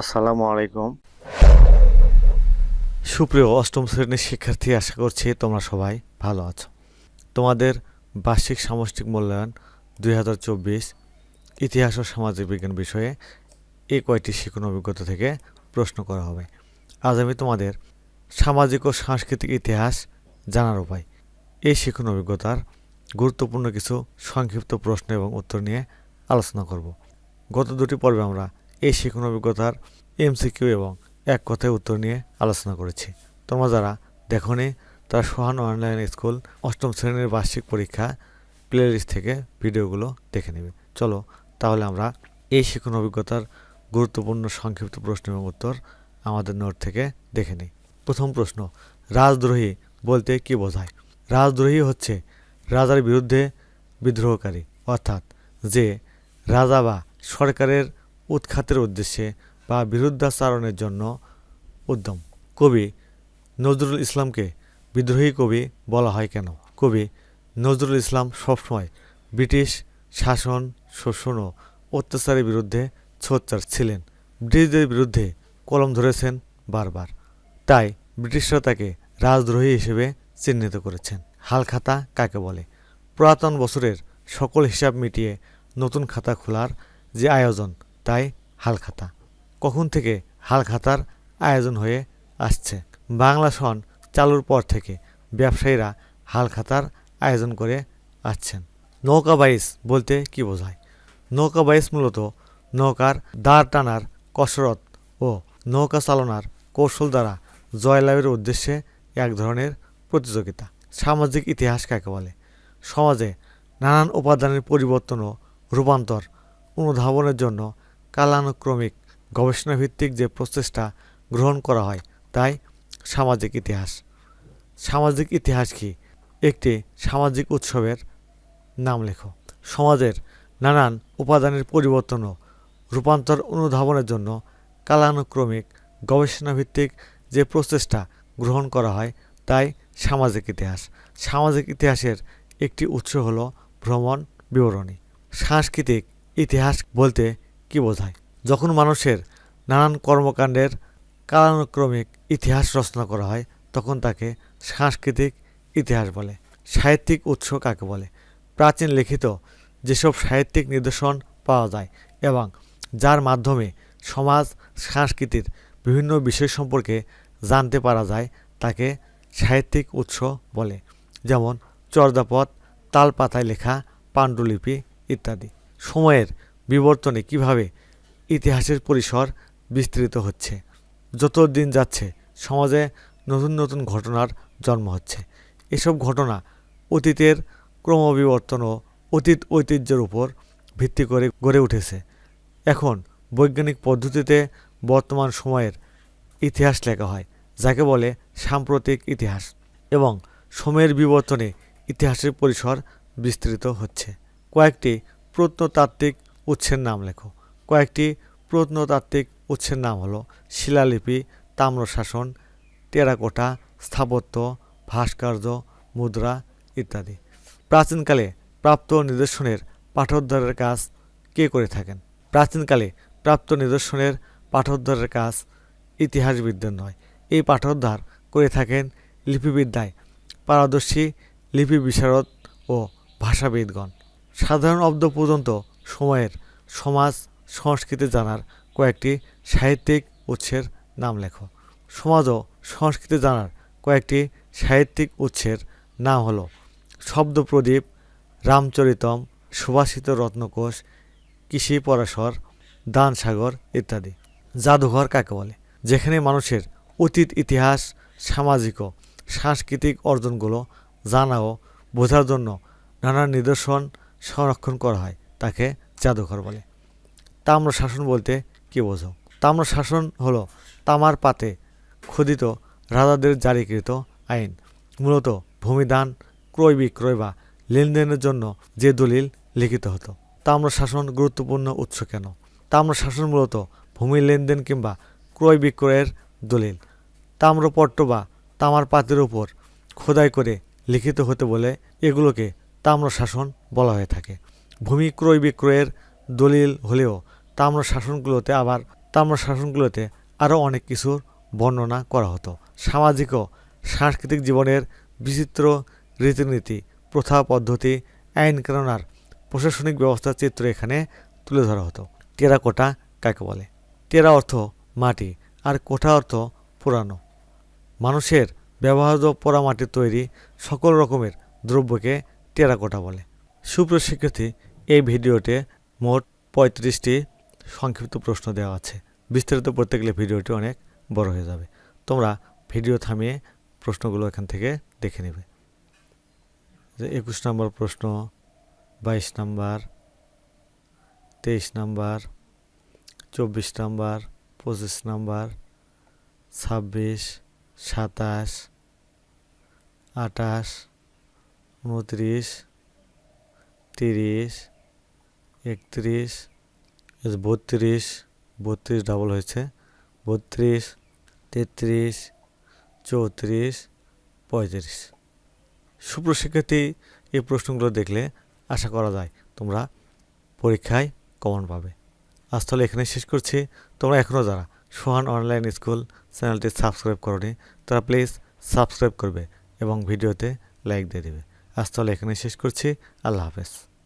আসসালামু আলাইকুম। সুপ্রিয় অষ্টম শ্রেণির শিক্ষার্থী, আশা করছি তোমরা সবাই ভালো আছো। তোমাদের বার্ষিক সামষ্টিক মূল্যায়ন দুই হাজার চব্বিশ ইতিহাস ও সামাজিক বিজ্ঞান বিষয়ে এই কয়টি শিক্ষণ অভিজ্ঞতা থেকে প্রশ্ন করা হবে। আজ আমি তোমাদের সামাজিক ও সাংস্কৃতিক ইতিহাস জানার উপায়। এই শিক্ষণ অভিজ্ঞতার গুরুত্বপূর্ণ কিছু সংক্ষিপ্ত প্রশ্ন এবং উত্তর নিয়ে আলোচনা করব। গত দুটি পর্বে আমরা এই শিক্ষণ অভিজ্ঞতার এমসিকিউ এবং এক কথায় উত্তর নিয়ে আলোচনা করেছি। তোমরা যারা দেখনি, তারা সোহান অনলাইন স্কুল অষ্টম শ্রেণির বার্ষিক পরীক্ষা প্লেলিস্ট থেকে ভিডিওগুলো দেখে নেবে। চলো, তাহলে আমরা এই শিক্ষণ অভিজ্ঞতার গুরুত্বপূর্ণ সংক্ষিপ্ত প্রশ্ন এবং উত্তর আমাদের নোট থেকে দেখে নিই। প্রথম প্রশ্ন, রাজদ্রোহী বলতে কি বোঝায়? রাজদ্রোহী হচ্ছে রাজার বিরুদ্ধে বিদ্রোহকারী, অর্থাৎ যে রাজা বা সরকারের উৎখাতের উদ্দেশ্যে বা বিরুদ্ধাচারণের জন্য উদ্যম। কবি নজরুল ইসলামকে বিদ্রোহী কবি বলা হয় কেন? কবি নজরুল ইসলাম সবসময় ব্রিটিশ শাসন, শোষণ ও অত্যাচারের বিরুদ্ধে সোচ্চার ছিলেন। ব্রিটিশদের বিরুদ্ধে কলম ধরেছেন বারবার। তাই ব্রিটিশরা তাকে রাজদ্রোহী হিসেবে চিহ্নিত করেছেন। হালখাতা কাকে বলে? পুরাতন বছরের সকল হিসাব মিটিয়ে নতুন খাতা খোলার যে আয়োজন তাই হালখাতা। কখন থেকে হালখাতার আয়োজন হয়ে আসছে? বাংলা সন চালুর পর থেকে ব্যবসায়ীরা হালখাতার আয়োজন করে আসছেন। নৌকা বাইস বলতে কি বোঝায়? নৌকা বাইস মূলত নৌকার দাঁড় টানার কসরত ও নৌকা চালনার কৌশল দ্বারা জয়লাভের উদ্দেশ্যে এক ধরনের প্রতিযোগিতা। সামাজিক ইতিহাস কাকে বলে? সমাজে নানান উপাদানের পরিবর্তন ও রূপান্তর অনুধাবনের জন্য কালানুক্রমিক গবেষণাভিত্তিক যে প্রচেষ্টা গ্রহণ করা হয়, তাই সামাজিক ইতিহাস। সামাজিক ইতিহাস কি? একটি সামাজিক উৎসবের নাম লেখো। সমাজের নানান উপাদানের পরিবর্তন ও রূপান্তর অনুধাবনের জন্য কালানুক্রমিক গবেষণাভিত্তিক যে প্রচেষ্টা গ্রহণ করা হয়, তাই সামাজিক ইতিহাস। সামাজিক ইতিহাসের একটি উৎস হলো ভ্রমণ বিবরণী। সাংস্কৃতিক ইতিহাস বলতে কি বোঝায়? যখন মানুষের নানান কর্মকাণ্ডের কালানুক্রমিক ইতিহাস রচনা করা হয়, তখন তাকে সাংস্কৃতিক ইতিহাস বলে, সাহিত্যিক উৎস কাকে বলে? প্রাচীন লিখিত যেসব সাহিত্যিক নিদর্শন পাওয়া যায় এবং যার মাধ্যমে সমাজ, সংস্কৃতির বিভিন্ন বিষয় সম্পর্কে জানতে পারা যায়, তাকে সাহিত্যিক উৎস বলে, যেমন চর্যাপদ তালপাতায় লেখা, পাণ্ডুলিপি ইত্যাদি। সময়ের বিবর্তনে কীভাবে ইতিহাসের পরিসর বিস্তৃত হচ্ছে যত দিন যাচ্ছে, সমাজে নতুন নতুন ঘটনার জন্ম হচ্ছে। এসব ঘটনা অতীতের ক্রমবিবর্তন ও অতীত ঐতিহ্যের উপর ভিত্তি করে গড়ে উঠেছে। এখন বৈজ্ঞানিক পদ্ধতিতে বর্তমান সময়ের ইতিহাস লেখা হয়, যাকে বলে সাম্প্রতিক ইতিহাস, এবং সময়ের বিবর্তনে ইতিহাসের পরিসর বিস্তৃত হচ্ছে। কয়েকটি প্রত্নতাত্ত্বিক উৎসের নাম লেখো। কয়েকটি প্রত্নতাত্ত্বিক উৎসের নাম হলো শিলালিপি, তাম্রশাসন, টেরাকোটা, স্থাপত্য, ভাস্কর্য, মুদ্রা ইত্যাদি। প্রাচীনকালে প্রাপ্ত নিদর্শনের পাঠোদ্ধারের কাজ কে করে থাকেন? প্রাচীনকালে প্রাপ্ত নিদর্শনের পাঠোদ্ধারের কাজ ইতিহাসবিদদের নয়। এই পাঠোদ্ধার করে থাকেন লিপিবিদ্যায় পারদর্শী, লিপি বিশারদ ও ভাষাবিদগণ। সাধারণ অব্দ পর্যন্ত সময়ের সমাজ সংস্কৃতি জানার কয়েকটি সাহিত্যিক উৎসের নাম লেখো। সমাজ ও সংস্কৃতি জানার কয়েকটি সাহিত্যিক উৎসের নাম হলো শব্দপ্রদীপ, রামচরিতম, সুভাষিত রত্নকোষ কৃষি পরাশর দানসাগর ইত্যাদি। জাদুঘর কাকে বলে? যেখানে মানুষের অতীত ইতিহাস, সামাজিক ও সাংস্কৃতিক অর্জনগুলো জানা ও বোঝার জন্য নানা নিদর্শন সংরক্ষণ করা হয়। তাকে জাদুঘর বলে। তাম্র শাসন বলতে কী বোঝো? তাম্র শাসন হলো তামার পাতে খোদিত রাজাদের জারিকৃত আইন। মূলত ভূমিদান, ক্রয় বিক্রয় বা লেনদেনের জন্য যে দলিল লিখিত হতো। তাম্র শাসন গুরুত্বপূর্ণ উৎস কেন? তাম্র শাসন মূলত ভূমি লেনদেন কিংবা ক্রয় বিক্রয়ের দলিল। তাম্রপট্ট বা তামার পাতের উপর খোদাই করে লিখিত হতে বলে এগুলোকে তাম্র শাসন বলা হয়ে থাকে। ভূমি ক্রয় বিক্রয়ের দলিল হলেও তাম্র শাসনগুলোতে আবার তাম্র শাসনগুলোতে আরও অনেক কিছুর বর্ণনা করা হতো। সামাজিক ও সাংস্কৃতিক জীবনের বিচিত্র রীতিনীতি, প্রথা পদ্ধতি, আইন কানুনার প্রশাসনিক ব্যবস্থার চিত্র এখানে তুলে ধরা হতো। টেরাকোটা কাকে বলে? টেরা অর্থ মাটি আর কোঠা অর্থ পুরানো। মানুষের ব্যবহার্য পোড়ামাটির তৈরি সকল রকমের দ্রব্যকে টেরাকোটা বলে। সুপ্রিয় শিক্ষার্থী এই ভিডিওতে মোট পঁয়ত্রিশটি সংক্ষিপ্ত প্রশ্ন দেওয়া আছে। বিস্তারিত পড়তে গেলে ভিডিওটি অনেক বড় হয়ে যাবে। তোমরা ভিডিও থামিয়ে প্রশ্নগুলো এখান থেকে দেখে নেবে। যে একুশ নম্বর প্রশ্ন, বাইশ নাম্বার, তেইশ নাম্বার, চব্বিশ নাম্বার, পঁচিশ নাম্বার, ছাব্বিশ, সাতাশ আটাশ উনত্রিশ তিরিশ, একত্রিশ বত্রিশ বত্রিশ ডাবল হয়েছে। বত্রিশ, তেত্রিশ, চৌত্রিশ, পঁয়ত্রিশ। সুপ্রশিক্ষার্থী এই প্রশ্নগুলো দেখলে আশা করা যায় তোমরা পরীক্ষায় কমন পাবে। আজ তাহলে এখানে শেষ করছি। তোমরা এখনও যারা সোহান অনলাইন স্কুল চ্যানেলটি সাবস্ক্রাইব করনি, তারা প্লিজ সাবস্ক্রাইব করবে এবং ভিডিওতে লাইক দিয়ে দেবে। আজ তাহলে এখানে শেষ করছি। আল্লাহ হাফেজ।